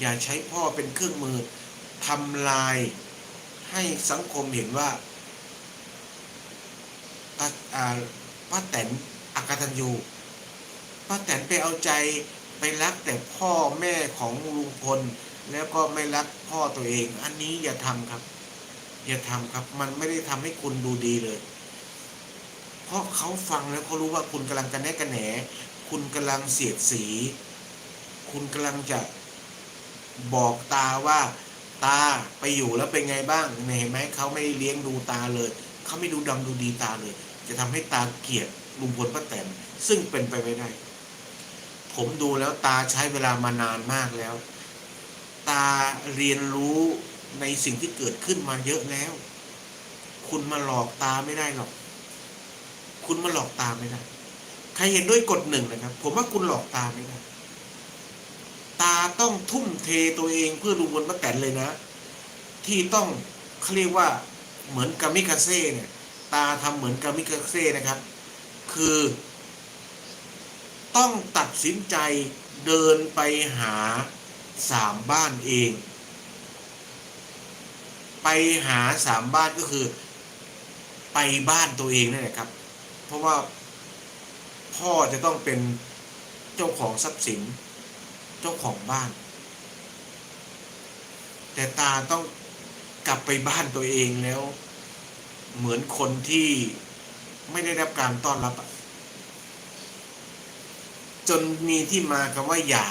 อย่าใช้พ่อเป็นเครื่องมือทำลายให้สังคมเห็นว่าป้าป้าแตนอักตันยูป้าแตนไปเอาใจไปรักแต่พ่อแม่ของลุงพล แล้วก็ไม่รักพ่อตัวเอง อันนี้อย่าทำครับ อย่าทำครับ มันไม่ได้ทำให้คุณดูดีเลย เพราะเขาฟังแล้วเขารู้ว่าคุณกำลังกันแนกันแหน คุณกำลังเสียดสี คุณกำลังจะ บอกตาว่าตาไปอยู่แล้วเป็นไงบ้างเห็นไหมเขาไม่เลี้ยงดูตาเลย เขาไม่ดูดำดูดีตาเลย จะทำให้ตาเกลียดลุงพลป้าแตนซึ่งเป็นไปไม่ได้ ผมดูแล้วตาใช้เวลามานานมากแล้ว ตาเรียนรู้ในสิ่งที่เกิดขึ้นมาเยอะแล้ว คุณมาหลอกตาไม่ได้หรอก คุณมาหลอกตาไม่ได้ ใครเห็นด้วยกฎหนึ่งนะครับ ผมว่าคุณหลอกตาไม่ได้ ตาต้องทุ่มเทตัวเองเพื่อลุงพลป้าแตนเลยนะ ที่ต้องเขาเรียกว่าเหมือนกามิกาเซ่เนี่ยตาทำเหมือนกามิกาเซ่นะครับ คือ ต้องตัดสินใจเดินไปหาสามบ้านเอง ไปหาสามบ้านก็คือ ไปบ้านตัวเองนั่นแหละครับ เพราะว่าพ่อจะต้องเป็นเจ้าของทรัพย์สิน จ้าของบ้าน แต่ตาต้องกลับไปบ้านตัวเองแล้ว เหมือนคนที่ไม่ได้รับการต้อนรับ จนมีที่มาคำว่าหย่า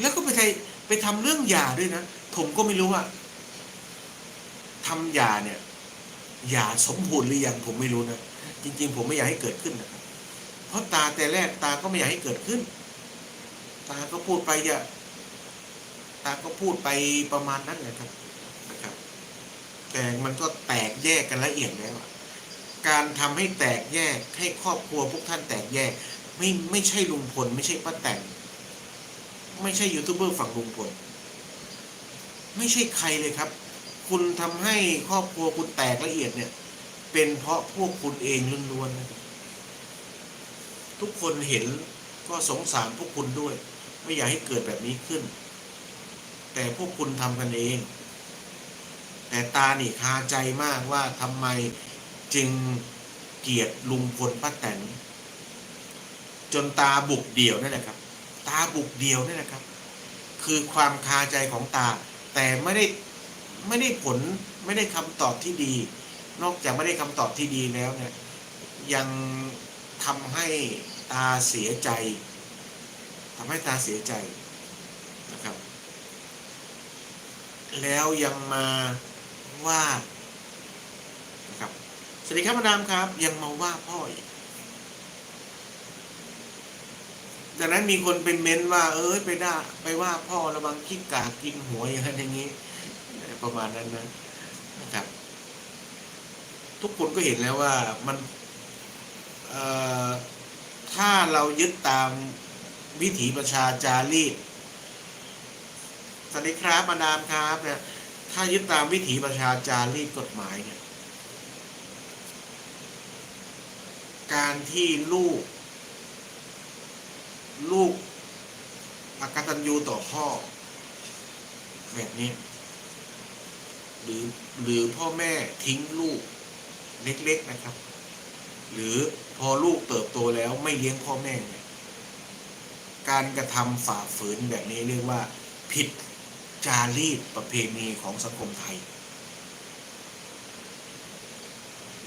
แล้วก็ไปไทยไปทำเรื่องหย่าด้วยนะ ผมก็ไม่รู้ว่าทำหย่าเนี่ยหย่าสมบูรณ์หรือยังผมไม่รู้นะ จริง ๆ ผมไม่อยากให้เกิดขึ้นนะเพราะตาแต่แรกตาก็ไม่อยากให้เกิดขึ้น ตาก็พูดไปอย่าตาก็พูดไปประมาณนั้นแหละครับนะครับ แต่มันก็แตกแยกกันละเอียดแล้วการทำให้แตกแยกให้ครอบครัวพวกท่านแตกแยก ไม่ไม่ใช่ลุงพลไม่ใช่ป้าแตนไม่ใช่ยูทูบเบอร์ฝั่งลุงพลไม่ใช่ใครเลยครับ คุณทำให้ครอบครัวคุณแตกละเอียดเนี่ย เป็นเพราะพวกคุณเองล้วนๆนะทุกคนเห็นก็สงสารพวกคุณด้วย ไม่อยากให้เกิดแบบนี้ขึ้น แต่พวกคุณทำกันเอง แต่ตานี่คาใจมากว่าทำไมจึงเกลียดลุงพลป้าแตนจนตาบุกเดี่ยวนั่นแหละครับ ตาบุกเดี่ยวนั่นแหละครับ คือความคาใจของตา แต่ไม่ได้ไม่ได้ผลไม่ได้คำตอบที่ดี นอกจากไม่ได้คำตอบที่ดีแล้วเนี่ยยังทำให้ตาเสียใจ ทำให้ตาเสียใจนะครับ แล้วยังมาว่านะครับสวัสดีครับมาดามครับ ยังมาว่าพ่ออีกจากนั้นมีคนเป็นเม้นว่า เอ้ยไปด่าไปว่าพ่อระวังขี้กากกินหัวอย่างนั้นอย่างนี้ประมาณนั้นนะนะครับ ทุกคนก็เห็นแล้วว่ามันถ้าเรายึดตาม วิถีประชาจารีตสวัสดีครับมาดามครับเนี่ยถ้ายึดตามวิถีประชาจารีตกฎหมายเนี่ยการที่ลูก ลูกอกตัญญูต่อพ่อ แบบนี้ หรือหรือพ่อแม่ทิ้งลูกเล็กๆนะครับ หรือพอลูกเติบโตแล้วไม่เลี้ยงพ่อแม่เนี่ย การกระทำฝ่าฝืนแบบนี้เรียกว่า ผิดจารีตประเพณีของสังคมไทย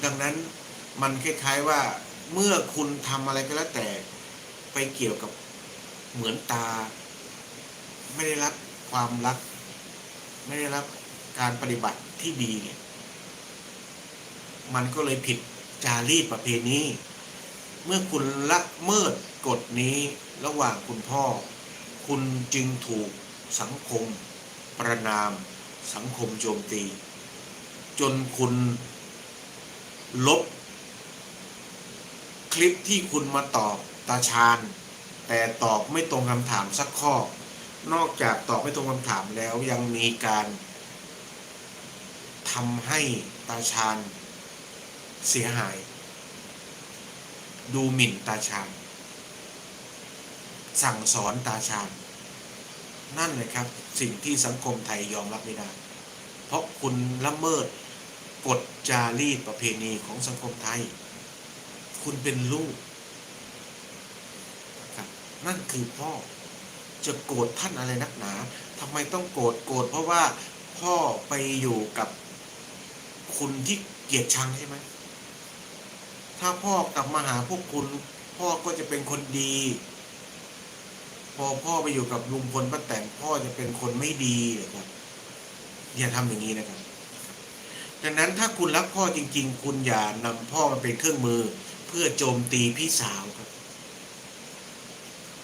ดังนั้นมันคล้ายๆว่าเมื่อคุณทำอะไรก็แล้วแต่ไปเกี่ยวกับเหมือนตา ไม่ได้รับความรัก ไม่ได้รับการปฏิบัติที่ดีเนี่ยมันก็เลยผิดจารีตประเพณีเมื่อคุณละเมิด กฎนี้ระหว่างคุณพ่อ คุณจึงถูกสังคม ประนาม สังคมโจมตี จนคุณลบ คลิปที่คุณมาตอบตาชาญ แต่ตอบไม่ตรงคำถามสักข้อ นอกจากตอบไม่ตรงคำถามแล้วยังมีการทำให้ตาชาญเสียหาย ดูหมิ่นตาชาญ สั่งสอนตาชาญนั่นเลยครับ สิ่งที่สังคมไทยยอมรับไม่ได้ เพราะคุณละเมิดกฎจารีตประเพณีของสังคมไทย คุณเป็นลูกนะครับนั่นคือพ่อจะโกรธท่านอะไรนักหนาทำไมต้องโกรธโกรธเพราะว่าพ่อไปอยู่กับคุณที่เกลียดชังใช่ไหมถ้าพ่อกลับมาหาพวกคุณ พ่อก็จะเป็นคนดี พอพ่อไปอยู่กับลุงพลป้าแตนพ่อจะเป็นคนไม่ดีนะครับอย่าทำอย่างนี้นะครับดังนั้นถ้าคุณรักพ่อจริง ๆ คุณอย่านำพ่อมาเป็นเครื่องมือ เพื่อโจมตีพี่สาวครับ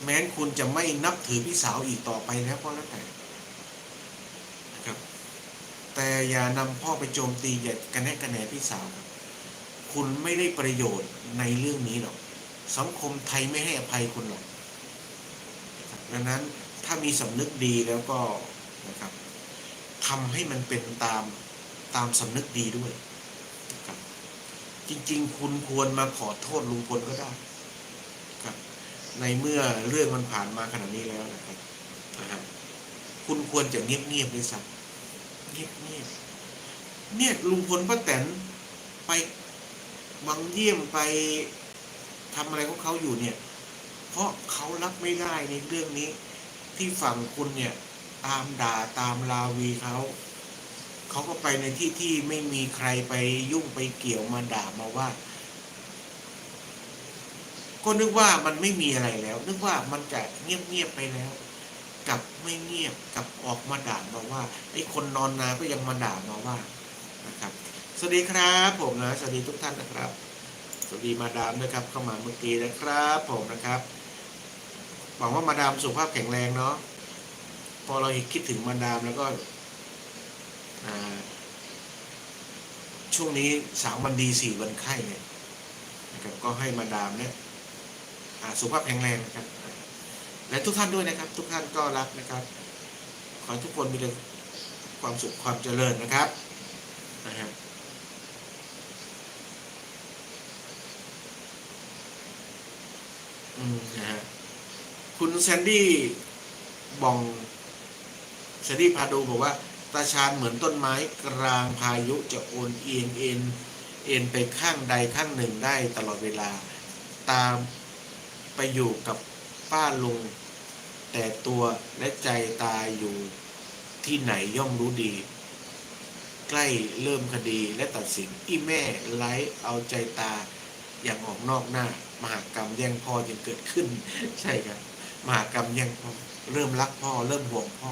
แม้นคุณจะไม่นับถือพี่สาวอีกต่อไปแล้วก็แล้วแต่นะครับ แต่อย่านำพ่อไปโจมตีอย่ากระแนะกระแหนพี่สาวครับ คุณไม่ได้ประโยชน์ในเรื่องนี้หรอกสังคมไทยไม่ให้อภัยคุณหรอก ดังนั้นถ้ามีสำนึกดีแล้วก็นะครับทำให้มันเป็นตามตามสำนึกดีด้วย จริงๆ คุณควรมาขอโทษลุงพลก็ได้ครับ ในเมื่อเรื่องมันผ่านมาขนาดนี้แล้วนะครับนะฮะคุณควรจะเงียบๆด้วยซ้ำเงียบๆเนี่ยลุงพลป้าแตนไปบังเยี่ยมไปทำอะไรของเขาอยู่เนี่ย เพราะเขารับไม่ได้ในเรื่องนี้ ที่ฝั่งคุณเนี่ยตามด่าตามลาวีเขาเขาก็ไปในที่ที่ไม่มีใครไปยุ่งไปเกี่ยวมาด่ามาว่า ก็นึกว่ามันไม่มีอะไรแล้ว นึกว่ามันจะเงียบๆไปแล้วกับไม่เงียบกับออกมาด่ามาว่าไอ้คนนอนนาก็ยังมาด่ามาว่านะครับ สวัสดีครับผมนะสวัสดีทุกท่านนะครับ สวัสดีมาดามนะครับเข้ามาเมื่อกี้นะครับผมนะครับ หวังว่ามาดามสุขภาพแข็งแรงเนาะพอเราคิดถึงมาดามแล้วก็ช่วงนี้สามวันดีสี่วันไข้เนี่ยนะครับก็ให้มาดามเนี่ยสุขภาพแข็งแรงนะครับ และทุกท่านด้วยนะครับ ทุกท่านก็รักนะครับ ขอให้ทุกคนมีแต่ความสุขความเจริญนะครับนะครับอืมนะฮะ คุณแซนดี้บองแซนดี้พาดูบอกว่า ตาชาญเหมือนต้นไม้กลางพายุจะโอนเอียงเอ็นเอ็นไปข้างใดข้างหนึ่งได้ตลอดเวลา ตามไปอยู่กับป้าลุง แต่ตัวและใจตายอยู่ที่ไหนย่อมรู้ดี ใกล้เริ่มคดีและตัดสินอีแม่ไล่เอาใจตาอย่างออกนอกหน้า มหากรรมแย่งพ่อจึงเกิดขึ้น ใช่ครับ มหากรรมแย่งพ่อเริ่มรักพ่อ เริ่มห่วงพ่อ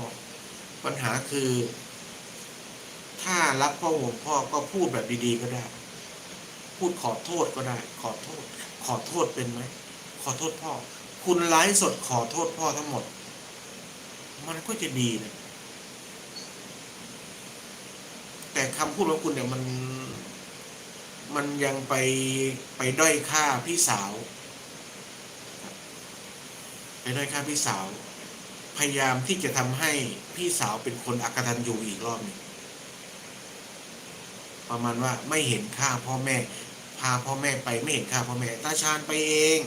ปัญหาคือ ถ้ารักพ่อห่วงพ่อก็พูดแบบดีๆก็ได้ พูดขอโทษก็ได้ ขอโทษ ขอโทษเป็นไหมขอโทษพ่อ คุณไลฟ์สดขอโทษพ่อทั้งหมด มันก็จะดีนะแต่คำพูดของคุณเนี่ยมัน มันยังไปไปด้อยค่าพี่สาว ไปด้อยค่าพี่สาว พยายามที่จะทำให้พี่สาวเป็นคนอักตันยูอีกรอบหนึ่งประมาณว่าไม่เห็นค่าพ่อแม่ พาพ่อแม่ไปไม่เห็นค่าพ่อแม่ ตาชาญไปเอง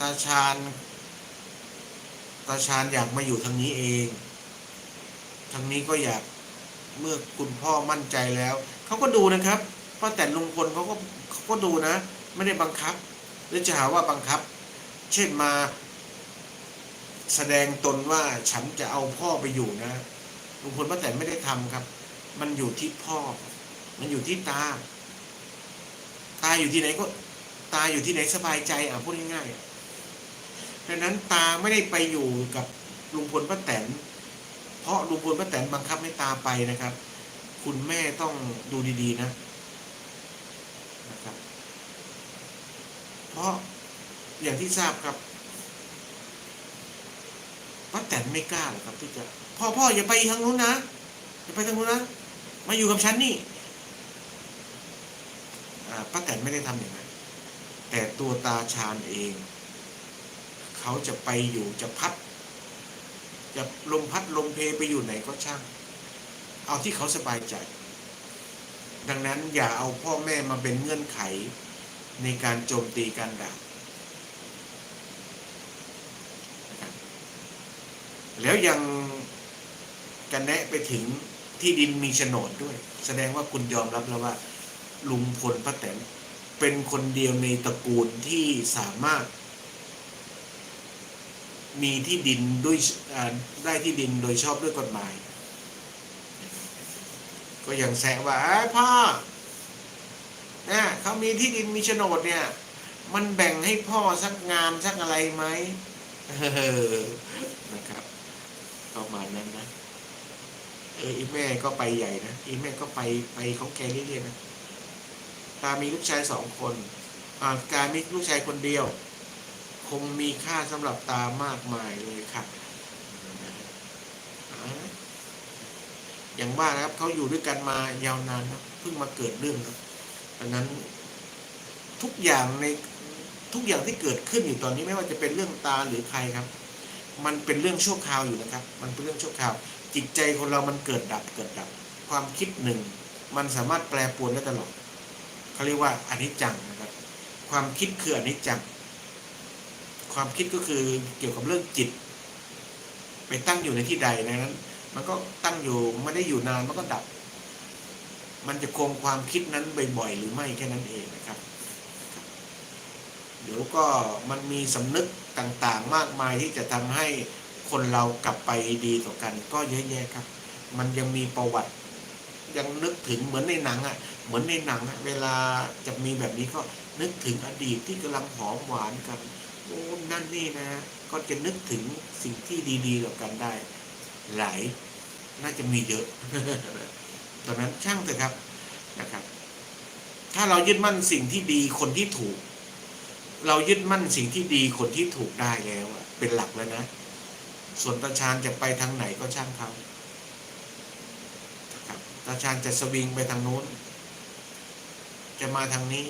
ตาชาญตาชาญอยากมาอยู่ทางนี้เอง ทางนี้ก็อยากเมื่อคุณพ่อมั่นใจแล้ว เขาก็ดูนะครับป้าแต่ลุงพลเขาก็เขาก็ดูนะ ไม่ได้บังคับ หรือจะหาว่าบังคับ เช่นมาแสดงตนว่าฉันจะเอาพ่อไปอยู่นะลุงพลป้าแต่ไม่ได้ทำครับ มันอยู่ที่พ่อ มันอยู่ที่ตา ตาอยู่ที่ไหนก็ ตาอยู่ที่ไหนสบายใจอะพูดง่ายๆดังนั้นตาไม่ได้ไปอยู่กับลุงพลป้าแตน เพราะลุงพลป้าแตนบังคับให้ตาไปนะครับ คุณแม่ต้องดูดีๆนะนะครับ เพราะ อย่างที่ทราบครับป้าแตนไม่กล้าหรอกครับ ที่จะ พ่อพ่ออย่าไปทางนู้นนะอย่าไปทางนู้นนะมาอยู่กับฉันนี่ป้าแตนไม่ได้ทำอย่างนั้นแต่ตัวตาชาญเอง เขาจะไปอยู่จะพัด จะลมพัดลมเพไปอยู่ไหนก็ช่าง เอาที่เขาสบายใจ ดังนั้นอย่าเอาพ่อแม่มาเป็นเงื่อนไขในการโจมตีการด่านะครับ แล้วยังกันแนะไปถึงที่ดินมีโฉนดด้วย แสดงว่าคุณยอมรับแล้วว่า ลุงพลป้าแตนเป็นคนเดียวในตระกูลที่สามารถ มีที่ดินด้วยได้ที่ดินโดยชอบด้วยกฎหมาย ก็ยังแซะว่าเอ้พ่อเนี่ยเขามีที่ดินมีโฉนดเนี่ย มันแบ่งให้พ่อสักงานสักอะไรไหมเออ ประมาณนั้นนะเอออีแม่ก็ไปใหญ่นะอีแม่ก็ไปไปของแกเรื่อยๆนะตามีลูกชายสองคนอ่าการมีลูกชายคนเดียว คงมีค่าสำหรับตามากมายเลยค่ะอ่าอย่างว่านะครับเขาอยู่ด้วยกันมายาวนานนะเพิ่งมาเกิดเรื่องนะดังนั้นทุกอย่างในทุกอย่างที่เกิดขึ้นอยู่ตอนนี้ไม่ว่าจะเป็นเรื่องตาหรือใครครับ มันเป็นเรื่องชั่วคราวอยู่นะครับ มันเป็นเรื่องชั่วคราว จิตใจคนเรามันเกิดดับเกิดดับ ความคิดหนึ่ง มันสามารถแปลปรวนได้ตลอดเขาเรียกว่าอนิจจังนะครับ ความคิดคืออนิจจัง ความคิดก็คือเกี่ยวกับเรื่องจิต ไปตั้งอยู่ในที่ใดนั้น มันก็ตั้งอยู่ไม่ได้อยู่นานมันก็ดับ มันจะคงความคิดนั้นบ่อยๆหรือไม่แค่นั้นเองนะครับ เดี๋ยวก็มันมีสำนึกต่างๆ มากมายที่จะทำให้คนเรากลับไปดีต่อกัน ก็เยอะแยะครับ มันยังมีประวัติ ยังนึกถึงเหมือนในหนังอะ เหมือนในหนังอะ เวลาจะมีแบบนี้ก็นึกถึงอดีตที่กำลังหอมหวานกันโอ้นั่นนี่นะ ก็จะนึกถึงสิ่งที่ดีๆต่อกันได้ หลายน่าจะมีเยอะตอนนั้นช่างเถอะครับนะครับ ถ้าเรายึดมั่นสิ่งที่ดีคนที่ถูก เรายึดมั่นสิ่งที่ดีคนที่ถูกได้แล้วเป็นหลักแล้วนะ ส่วนตาชาญจะไปทางไหนก็ช่างเขาครับตาชาญจะสวิงไปทางโน้น จะมาทางนี้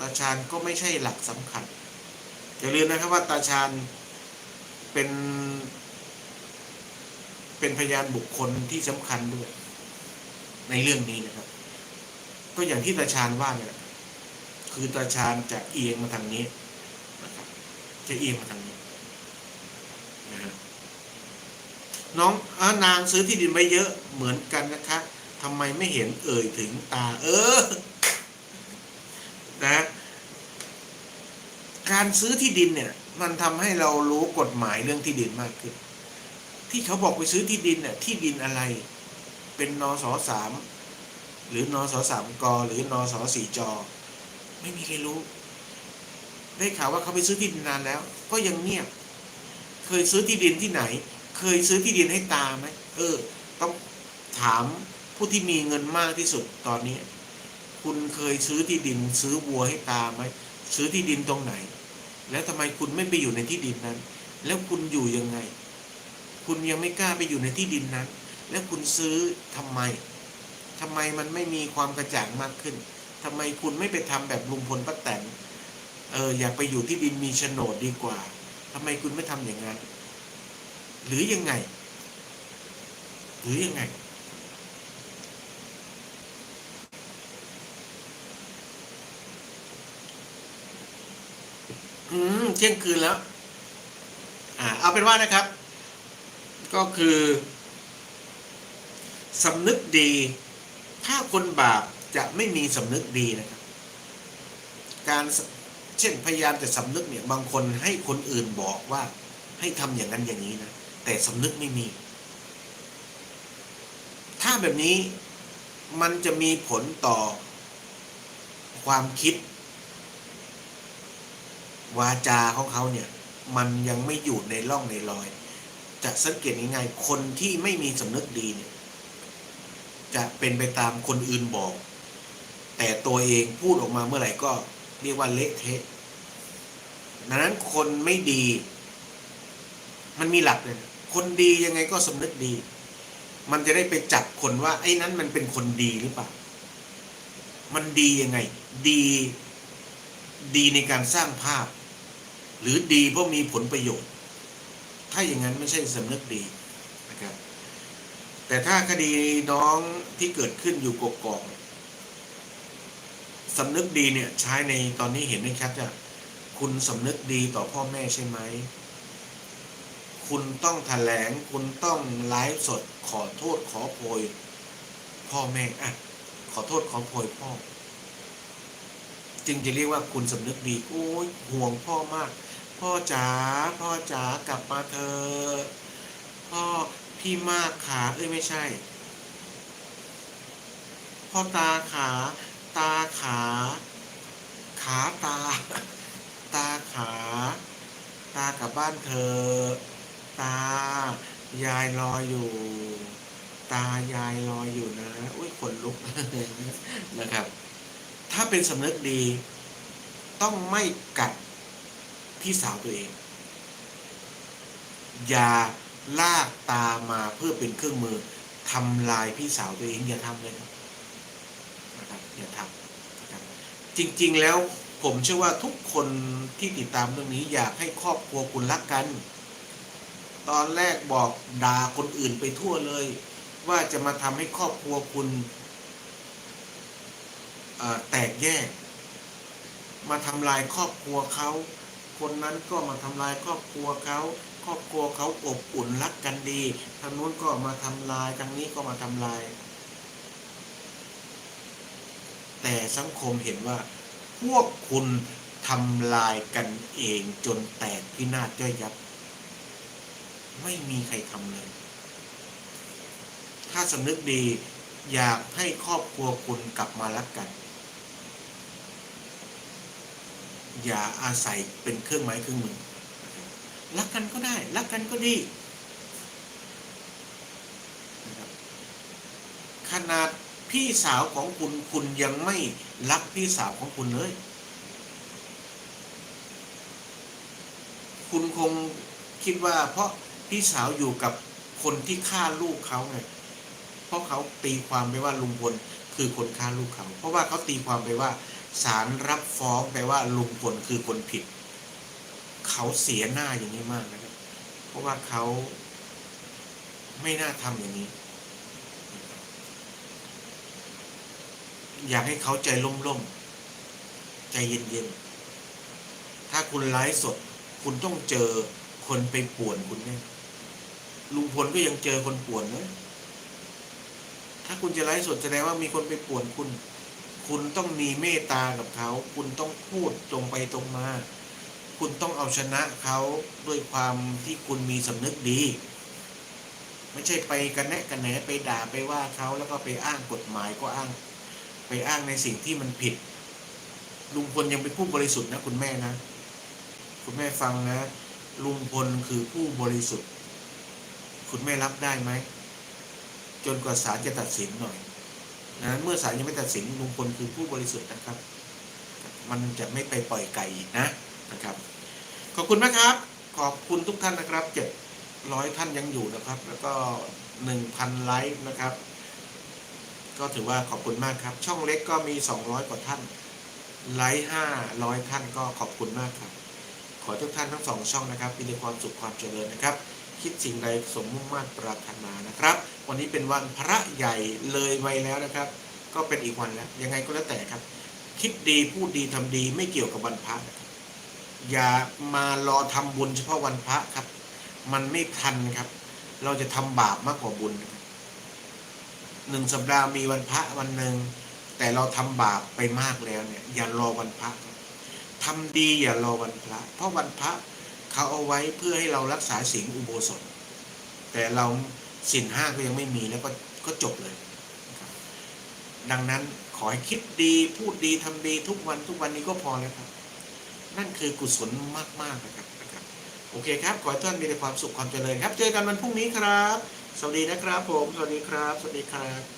ตาชาญก็ไม่ใช่หลักสำคัญอย่าลืมนะครับว่าตาชาญเป็น เป็นพยานบุคคลที่สำคัญด้วย ในเรื่องนี้นะครับ ก็อย่างที่ตาชาญว่าเนี่ย คือตาชาญจะเอียงมาทางนี้นะครับจะเอียงมาทางนี้นะฮะน้องอนางซื้อที่ดินไว้เยอะเหมือนกันนะคะทำไมไม่เห็นเอ่ยถึงตา เออ นะ การซื้อที่ดินเนี่ย มันทำให้เรารู้กฎหมายเรื่องที่ดินมากขึ้น ที่เขาบอกไปซื้อที่ดินเนี่ยที่ดินอะไร เป็นนสสามหรือนสสามกหรือนสสี่จอ ไม่มีใครรู้ ได้ข่าวว่าเขาไปซื้อที่ดินนานแล้ว ก็ยังเงียบ เคยซื้อที่ดินที่ไหน เคยซื้อที่ดินให้ตาไหมเออ ต้องถามผู้ที่มีเงินมากที่สุดตอนนี้ คุณเคยซื้อที่ดิน ซื้อวัวให้ตาไหมซื้อที่ดินตรงไหน แล้วทำไมคุณไม่ไปอยู่ในที่ดินนั้น แล้วคุณอยู่ยังไง คุณยังไม่กล้าไปอยู่ในที่ดินนั้น แล้วคุณซื้อทำไมทำไมมันไม่มีความกระจ่างมากขึ้น ทำไมคุณไม่ไปทำแบบลุงพลป้าแตนเอออยากไปอยู่ที่ดินมีโฉนดดีกว่าทำไมคุณไม่ทำอย่างนั้น หรือยังไง หรือยังไง อืมเที่ยงคืนแล้ว อ่า เอาเป็นว่านะครับ ก็คือสำนึกดี ถ้าคนบาป จะไม่มีสำนึกดีนะครับ การเช่นพยายามจะสำนึกเนี่ยบางคนให้คนอื่นบอกว่าให้ทำอย่างนั้นอย่างนี้นะแต่สำนึกไม่มี ถ้าแบบนี้มันจะมีผลต่อความคิด วาจาของเขาเนี่ย มันยังไม่อยู่ในร่องในรอย จะสังเกตง่ายๆคนที่ไม่มีสำนึกดีเนี่ย จะเป็นไปตามคนอื่นบอก แต่ตัวเองพูดออกมาเมื่อไหร่ก็เรียกว่าเละเทะดังนั้นคนไม่ดี มันมีหลักเลยคนดียังไงก็สำนึกดี มันจะได้ไปจับคนว่า ไอ้นั้นมันเป็นคนดีหรือเปล่า มันดียังไง ดี ดีในการสร้างภาพ หรือดีเพราะมีผลประโยชน์ ถ้าอย่างนั้นไม่ใช่สำนึกดีนะครับ แต่ถ้าคดีน้องที่เกิดขึ้นอยู่กกอกเสำนึกดีเนี่ยใช้ในตอนนี้เห็นได้ชัดจะคุณสำนึกดีต่อพ่อแม่ใช่ไหม คุณต้องแถลง คุณต้องไลฟ์สดขอโทษขอโพย พ่อแม่อะขอโทษขอโพยพ่อ จึงจะเรียกว่าคุณสำนึกดีโอ้ยห่วงพ่อมาก พ่อจ๋าพ่อจ๋ากลับมาเถอะพ่อพี่มากขาเอ้ยไม่ใช่ พ่อตาขา ตาขา ขาตา ตาขา ตากลับบ้านเธอ ตายายรออยู่ ตายายรออยู่นะอุ้ยขนลุกนะครับ ถ้าเป็นสำนึกดี ต้องไม่กัดพี่สาวตัวเอง อย่าลากตามาเพื่อเป็นเครื่องมือทำลายพี่สาวตัวเองอย่าทำเลยนะ นะครับอย่าทำนะครับจริงๆแล้วผมเชื่อว่าทุกคนที่ติดตามเรื่องนี้อยากให้ครอบครัวคุณรักกัน ตอนแรกบอกด่าคนอื่นไปทั่วเลย ว่าจะมาทำให้ครอบครัวคุณแตกแยก มาทำลายครอบครัวเขาคนนั้นก็มาทำลายครอบครัวเขา ครอบครัวเขาอบอุ่นรักกันดี ทางนู้นก็มาทำลาย ทางนี้ก็มาทำลาย แต่สังคมเห็นว่า พวกคุณทำลายกันเองจนแตกพินาศย่อยยับ ไม่มีใครทำเลย ถ้าสำนึกดีอยากให้ครอบครัวคุณกลับมารักกัน อย่าอาศัยเป็นเครื่องไม้เครื่องมือรักกันก็ได้ รักกันก็ดีขนาด พี่สาวของคุณคุณยังไม่รักพี่สาวของคุณเลย คุณคงคิดว่าเพราะพี่สาวอยู่กับคนที่ฆ่าลูกเขาไงเพราะเขาตีความไปว่าลุงพลคือคนฆ่าลูกเขา เพราะว่าเขาตีความไปว่าศาลรับฟ้องไปว่าลุงพลคือคนผิด เขาเสียหน้าอย่างนี้มากนะครับ เพราะว่าเขาไม่น่าทำอย่างนี้ อยากให้เขาใจล่มๆ ใจเย็นๆ ถ้าคุณไลฟ์สด คุณต้องเจอคนไปป่วนคุณแน่ลุงพลก็ยังเจอคนป่วนนะถ้าคุณจะไลฟ์สดแสดงว่ามีคนไปป่วนคุณ คุณต้องมีเมตตากับเขา คุณต้องพูดตรงไปตรงมา คุณต้องเอาชนะเขาด้วยความที่คุณมีสำนึกดี ไม่ใช่ไปกันแนะกันแหนไปด่าไปว่าเขาแล้วก็ไปอ้างกฎหมายก็อ้าง ไปอ้างในสิ่งที่มันผิด ลุงพลยังเป็นผู้บริสุทธิ์นะคุณแม่นะ คุณแม่ฟังนะ ลุงพลคือผู้บริสุทธิ์ คุณแม่รับได้ไหม จนกว่าศาลจะตัดสินหน่อยนะเมื่อศาลยังไม่ตัดสินลุงพลคือผู้บริสุทธิ์นะครับ มันจะไม่ไปปล่อยไก่อีกนะนะครับ ขอบคุณมากครับ ขอบคุณทุกท่านนะครับเจ็ดร้อยท่านยังอยู่นะครับ แล้วก็หนึ่งพันไลค์นะครับ ก็ถือว่าขอบคุณมากครับ ช่องเล็กก็มี 200 กว่าท่าน ไลค์500 ท่านก็ขอบคุณมากครับ ขอทุกท่านทั้งสองช่องนะครับมีแต่ความสุขความเจริญนะครับ คิดสิ่งใดสมมุ่งมั่นปรารถนานะครับ วันนี้เป็นวันพระใหญ่เลยไวแล้วนะครับ ก็เป็นอีกวันแล้วยังไงก็แล้วแต่ครับ คิดดีพูดดีทำดีไม่เกี่ยวกับวันพระอย่ามารอทำบุญเฉพาะวันพระครับ มันไม่ทันครับ เราจะทำบาปมากกว่าบุญนะครับ หนึ่งสัปดาห์มีวันพระวันหนึ่งแต่เราทำบาปไปมากแล้วเนี่ย อย่ารอวันพระครับทำดีอย่ารอวันพระ เพราะวันพระเขาเอาไว้เพื่อให้เรารักษาศีลอุโบสถ แต่เราศีลห้าก็ยังไม่มีแล้วก็ก็จบเลย ดังนั้นขอให้คิดดีพูดดีทำดีทุกวันทุกวันนี้ก็พอแล้วครับ นั่นคือกุศลมากๆนะครับนะครับ โอเคครับ ขอให้ท่านมีแต่ความสุขความเจริญครับ เจอกันวันพรุ่งนี้ครับ สวัสดีนะครับผม สวัสดีครับ สวัสดีครับ